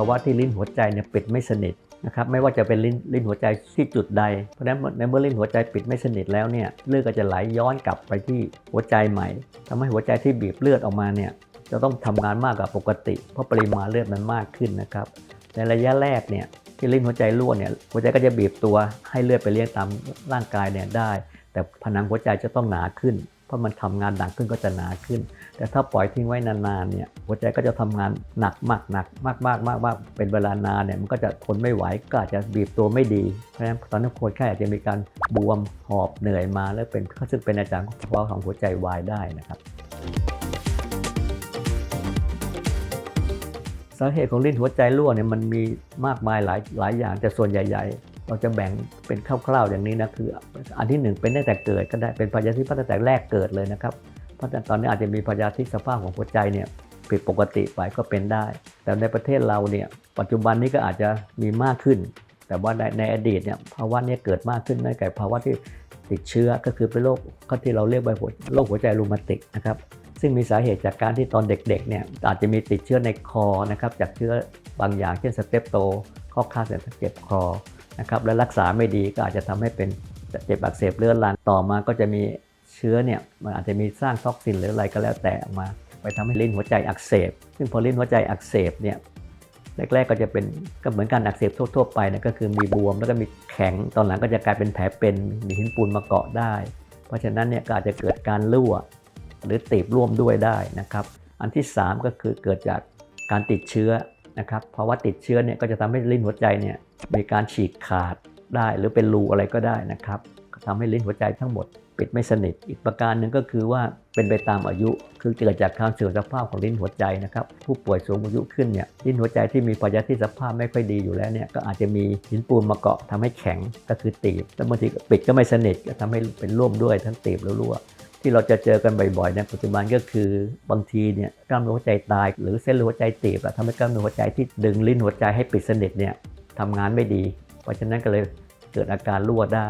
าวะที่ลิ้นหัวใจเนี่ยปิดไม่สนิทนะครับไม่ว่าจะเป็นลิ้นลิ้นหัวใจที่จุดใด เพราะฉะนั้นในเมื่อลิ้นหัวใจปิดไม่สนิทแล้วเนี่ยเลือดก็จะไหลย้อนกลับไปที่หัวใจใหม่ทำให้หัวใจที่บีบเลือดออกมาเนี่ยจะต้องทำงานมากกว่าปกติ เพราะปริมาณเลือดมันมากขึ้นนะครับในระยะแรกเนี่ยที่ลิ้นหัวใจรั่วเนี่ยหัวใจก็จะบีบตัวให้เลือดไปเลี้ยงตามร่างกายเนี่ยได้ แต่ผนังหัวใจจะต้องหนาขึ้น เพราะมันทำงานหนักขึ้นก็จะหนาขึ้น แต่ถ้าปล่อยทิ้งไว้นานๆเนี่ยหัวใจก็จะทำงานหนักมากหนักมากมากมากมากเป็นเวลานานเนี่ยมันก็จะทนไม่ไหวก็อาจจะบีบตัวไม่ดีเพราะฉะนั้นตอนนั้นคนไข้อาจจะมีการบวมหอบเหนื่อยมาแล้วเป็นซึ่งเป็นอาจารย์ภาะของหัวใจวายได้นะครับสาเหตุของลิ้นหัวใจรั่วเนี่ยมันมีมากมายหลายหลายอย่างแต่ส่วนใหญ่ๆ เราจะแบ่งเป็นคร่าวๆอย่างนี้นะคือ อันที่หนึ่งเป็นตั้งแต่เกิดก็ได้เป็นพยาธิตั้งแต่แรกเกิดเลยนะครับ เพราะตอนนี้อาจจะมีพยาธิสภาพของหัวใจเนี่ยผิดปกติไปก็เป็นได้ แต่ในประเทศเราเนี่ยปัจจุบันนี้ก็อาจจะมีมากขึ้น แต่ว่าในในอดีตเนี่ยภาวะนี้เกิดมากขึ้นได้แก่ภาวะที่ติดเชื้อก็คือเป็นโรคที่เราเรียกว่าโรคหัวใจรูมาติกนะครับซึ่งมีสาเหตุจากการที่ตอนเด็กๆเนี่ยอาจจะมีติดเชื้อในคอนะครับจากเชื้อบางอย่างเช่นสเตปโตข้อคาเสร็จเจ็บคอ นะครับและรักษาไม่ดีก็อาจจะทำให้เป็นเจ็บอักเสบเรื้อรังต่อมาก็จะมีเชื้อเนี่ยมันอาจจะมีสร้างท็อกซินหรืออะไรก็แล้วแต่ออกมา ไปทำให้ลิ้นหัวใจอักเสบ ซึ่งพอลิ้นหัวใจอักเสบเนี่ยแรกๆก็จะเป็นก็เหมือนการอักเสบทั่วๆไปนะก็คือมีบวมแล้วก็มีแข็งตอนหลังก็จะกลายเป็นแผลเป็นมีหินปูนมาเกาะได้ เพราะฉะนั้นเนี่ยก็อาจจะเกิดการรั่วหรือตีบร่วมด้วยได้นะครับ อันที่ 3 ก็คือเกิดจากการติดเชื้อนะครับภาวะติดเชื้อเนี่ยก็จะทำให้ลิ้นหัวใจเนี่ย มีการฉีกขาดได้หรือเป็นรูอะไรก็ได้นะครับทำให้ลิ้นหัวใจทั้งหมด ปิดไม่สนิท อีกประการหนึ่งก็คือว่าเป็นไปตามอายุ คือเกิดจากการเสื่อมสภาพของลิ้นหัวใจนะครับ ผู้ป่วยสูงอายุขึ้นเนี่ยลิ้นหัวใจที่มีพยาธิสภาพไม่ค่อยดีอยู่แล้วเนี่ยก็อาจจะมีหินปูนมาเกาะทำให้แข็งก็คือตีบแล้วบางทีปิดก็ไม่สนิทก็ทำให้เป็นร่วมด้วยทั้งตีบแล้วรั่วที่เราจะเจอกันบ่อยๆในปัจจุบันก็คือบางทีเนี่ยกล้ามเนื้อหัวใจตาย หรือเส้นเลือดหัวใจตีบอะทำให้กล้ามเนื้อหัวใจที่ดึงลิ้นหัวใจให้ปิดสนิทเนี่ย ทำงานไม่ดี เพราะฉะนั้นก็เลยเกิดอาการรั่วได้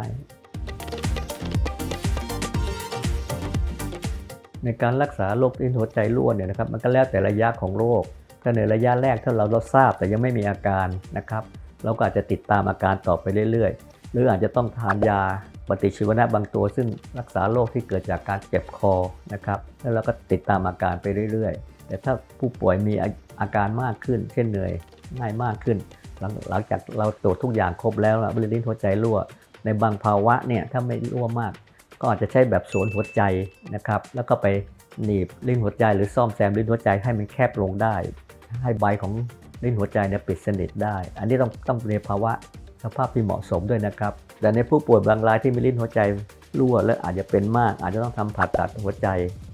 ในการรักษาโรคลิ้นหัวใจรั่วเนี่ยนะครับมันก็แล้วแต่ระยะของโรคถ้าในระยะแรกถ้าเราเราทราบแต่ยังไม่มีอาการนะครับ เราก็อาจจะติดตามอาการต่อไปเรื่อยๆ หรืออาจจะต้องทานยาปฏิชีวนะบางตัว ซึ่งรักษาโรคที่เกิดจากการเจ็บคอนะครับแล้วเราก็ติดตามอาการไปเรื่อยๆ แต่ถ้าผู้ป่วยมีอาการมากขึ้น เช่นเหนื่อยง่ายมากขึ้น หลังหลังจากเราตรวจทุกอย่างครบแล้วบริลิ้นหัวใจรั่ว ในบางภาวะเนี่ยถ้าไม่รั่วมาก ก็อาจจะใช้แบบสวนหัวใจนะครับแล้วก็ไปหนีบลิ้นหัวใจ หรือซ่อมแซมลิ้นหัวใจให้มันแคบลงได้ ให้ใบของลิ้นหัวใจเนี่ยปิดสนิทได้ อันนี้ต้องต้องในภาวะสภาพที่เหมาะสมด้วยนะครับแต่ในผู้ป่วยบางรายที่มีลิ้นหัวใจรั่วและอาจจะเป็นมาก อาจจะต้องทำผ่าตัดหัวใจ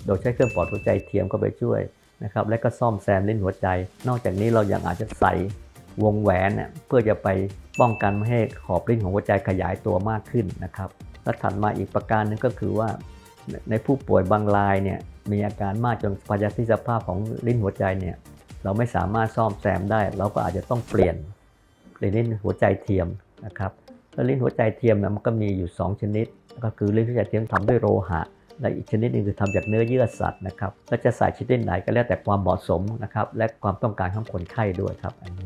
โดยใช้เครื่องปอดหัวใจเทียมเข้าไปช่วยนะครับและก็ซ่อมแซมลิ้นหัวใจ นอกจากนี้เรายังอาจจะใส่ วงแหวนเนี่ยเพื่อจะไปป้องกันไม่ให้ขอบลิ้นของหัวใจขยายตัวมากขึ้นนะครับและถัดมาอีกประการหนึงก็คือว่า ในผู้ป่วยบางรายเนี่ยมีอาการมากจนพยาธิสภาพของลิ้นหัวใจเนี่ยเราไม่สามารถซ่อมแซมได้ เราก็อาจจะต้องเปลี่ยนเปลี่ยนลิ้นหัวใจเทียมนะครับแล้วลิ้นหัวใจเทียมเนี่ยมันก็มีอยู่ 2 ชนิด ก็คือลิ้นหัวใจเทียมทำด้วยโลหะและอีกชนิดหนึงคือทำจากเนื้อเยื่อสัตว์นะครับและจะใส่ชนิดไหนก็แล้วแต่ความเหมาะสมนะครับและความต้องการของคนไข้ด้วยครับอันนี้